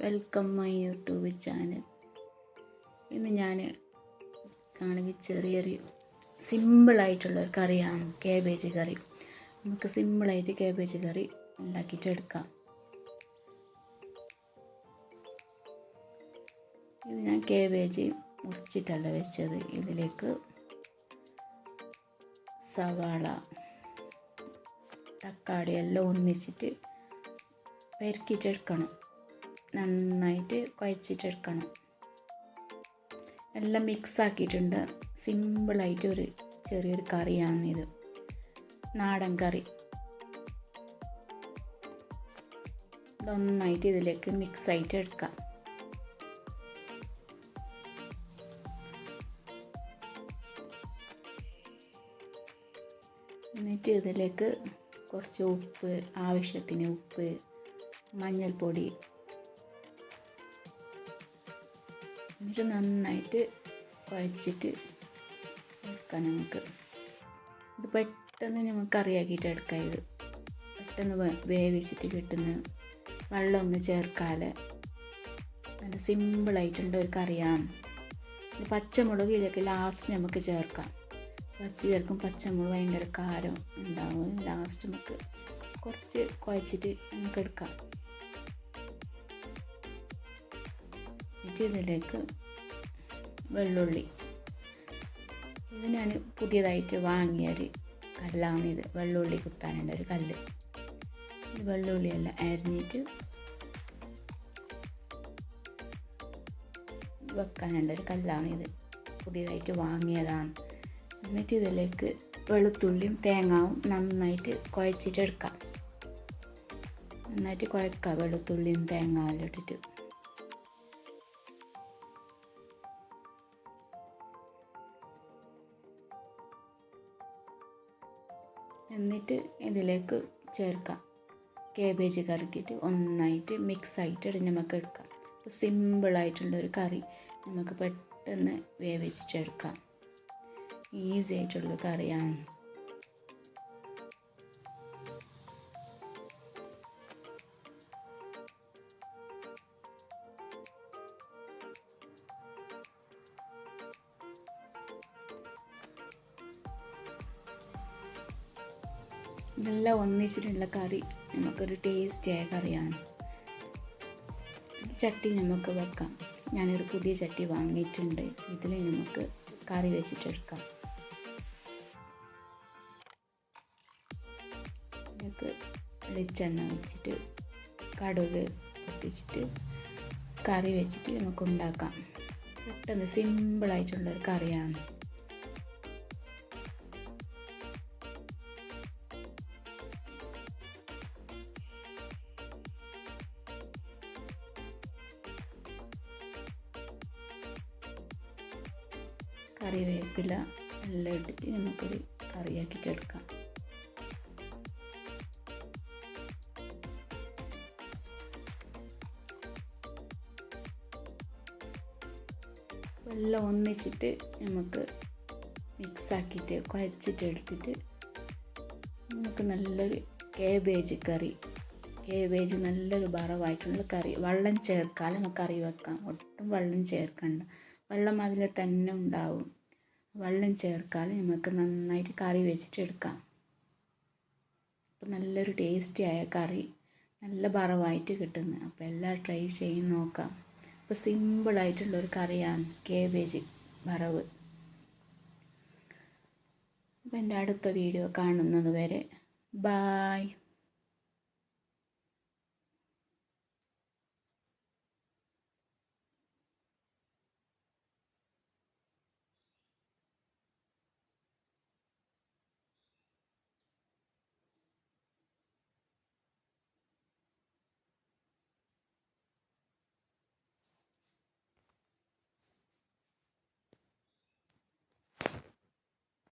Welcome my YouTube channel ഇന്ന് ഞാൻ കാണെങ്കിൽ ചെറിയൊരു സിമ്പിളായിട്ടുള്ളൊരു കറിയാണ് കേബേജ് കറി. നമുക്ക് സിമ്പിളായിട്ട് കേബേജ് കറി ഉണ്ടാക്കിയിട്ട് എടുക്കാം. ഇത് ഞാൻ കേബേജ് മുറിച്ചിട്ടല്ല വെച്ചത്. ഇതിലേക്ക് സവാള തക്കാളി എല്ലാം ഒന്നിച്ചിട്ട് പെരുക്കിയിട്ടെടുക്കണം നന്നായിട്ട് കുഴച്ചിട്ടെടുക്കണം. എല്ലാം മിക്സ് ആക്കിയിട്ടുണ്ട് സിമ്പിളായിട്ട് ഒരു ചെറിയൊരു കറിയാണ് ഇത്. നാടൻ കറി. നന്നായിട്ട് ഇതിലേക്ക് മിക്സ് ആയിട്ട് എടുക്കാം. എന്നിട്ട് ഇതിലേക്ക് കുറച്ച് ഉപ്പ് ആവശ്യത്തിന് ഉപ്പ് മഞ്ഞൾപ്പൊടി എന്നിട്ട് നന്നായിട്ട് കുഴച്ചിട്ട് എടുക്കാം നമുക്ക്. ഇത് പെട്ടെന്ന് നമുക്ക് കറിയാക്കിയിട്ട് എടുക്കാം ഇത്. പെട്ടെന്ന് വേവിച്ചിട്ട് കിട്ടുന്ന വെള്ളമൊന്നും ചേർക്കാതെ നല്ല സിമ്പിളായിട്ടുള്ള ഒരു കറിയാണ്. ഇത് പച്ചമുളക് ഇതിലേക്ക് ലാസ്റ്റ് നമുക്ക് ചേർക്കാം. ഫസ്റ്റ് ചേർക്കും പച്ചമുളക് ഭയങ്കര കാരം ഉണ്ടാവും. ലാസ്റ്റ് നമുക്ക് കുറച്ച് കുഴച്ചിട്ട് നമുക്ക് എടുക്കാം. ഇതിലേക്ക് വെള്ളുള്ളി. ഇത് ഞാൻ പുതിയതായിട്ട് വാങ്ങിയൊരു ഇത്. വെള്ളുള്ളി കുത്താനുണ്ട് ഒരു കല്ല്. വെള്ളുള്ളിയെല്ലാം അരിഞ്ഞിട്ട് വെക്കാനുണ്ട് ഒരു കല്ലാണ് ഇത്. പുതിയതായിട്ട് വാങ്ങിയതാണ്. എന്നിട്ട് ഇതിലേക്ക് വെളുത്തുള്ളിയും തേങ്ങാവും നന്നായിട്ട് കുഴച്ചിട്ടെടുക്കാം. നന്നായിട്ട് കുഴക്കാം വെളുത്തുള്ളിയും തേങ്ങാവും ഇട്ടിട്ട്. എന്നിട്ട് ഇതിലേക്ക് ചേർക്കാം കേബേജ് കറിക്കിട്ട് ഒന്നായിട്ട് മിക്സ് ആയിട്ട് നമുക്ക് എടുക്കാം. അപ്പോൾ സിമ്പിളായിട്ടുള്ളൊരു കറി നമുക്ക് പെട്ടെന്ന് വേവിച്ചിട്ടെടുക്കാം ഈസി ആയിട്ടുള്ള കറിയാണ്. ഇതെല്ലാം ഒന്നിച്ചിട്ടുള്ള കറി. നമുക്കൊരു ടേസ്റ്റിയായ കറിയാണ്. ചട്ടി നമുക്ക് വെക്കാം. ഞാനൊരു പുതിയ ചട്ടി വാങ്ങിയിട്ടുണ്ട്. ഇതിൽ നമുക്ക് കറി വെച്ചിട്ടെടുക്കാം. നമുക്ക് വെളിച്ചെണ്ണ വെച്ചിട്ട് കടുക് പൊട്ടിച്ചിട്ട് കറി വെച്ചിട്ട് നമുക്ക് ഉണ്ടാക്കാം പെട്ടെന്ന് സിമ്പിളായിട്ടുള്ളൊരു കറിയാണ്. കറിവേപ്പില എല്ലാം ഇട്ടിട്ട് നമുക്കൊരു കറിയാക്കിയിട്ടെടുക്കാം എല്ലാം ഒന്നിച്ചിട്ട് നമുക്ക് മിക്സാക്കിയിട്ട് കുഴച്ചിട്ട് എടുത്തിട്ട് നമുക്ക് നല്ലൊരു കേബേജ് കറി. കേബേജ് നല്ലൊരു വറവായിട്ടുള്ള കറി. വെള്ളം ചേർക്കാതെ നമുക്ക് കറി വെക്കാം. ഒട്ടും വെള്ളം ചേർക്കണ്ട. വെള്ളം അതിൽ തന്നെ ഉണ്ടാവും. വെള്ളം ചേർക്കാതെ നമുക്ക് നന്നായിട്ട് കറി വെച്ചിട്ട് എടുക്കാം. അപ്പം നല്ലൊരു ടേസ്റ്റിയായ കറി നല്ല വറവായിട്ട് കിട്ടുന്നത്. അപ്പോൾ എല്ലാം ട്രൈ ചെയ്ത് നോക്കാം. അപ്പോൾ സിമ്പിളായിട്ടുള്ളൊരു കറിയാണ് കേബേജ് വറവ്. അപ്പോൾ എന്റെ അടുത്ത വീഡിയോ കാണുന്നത് വരെ ബായ്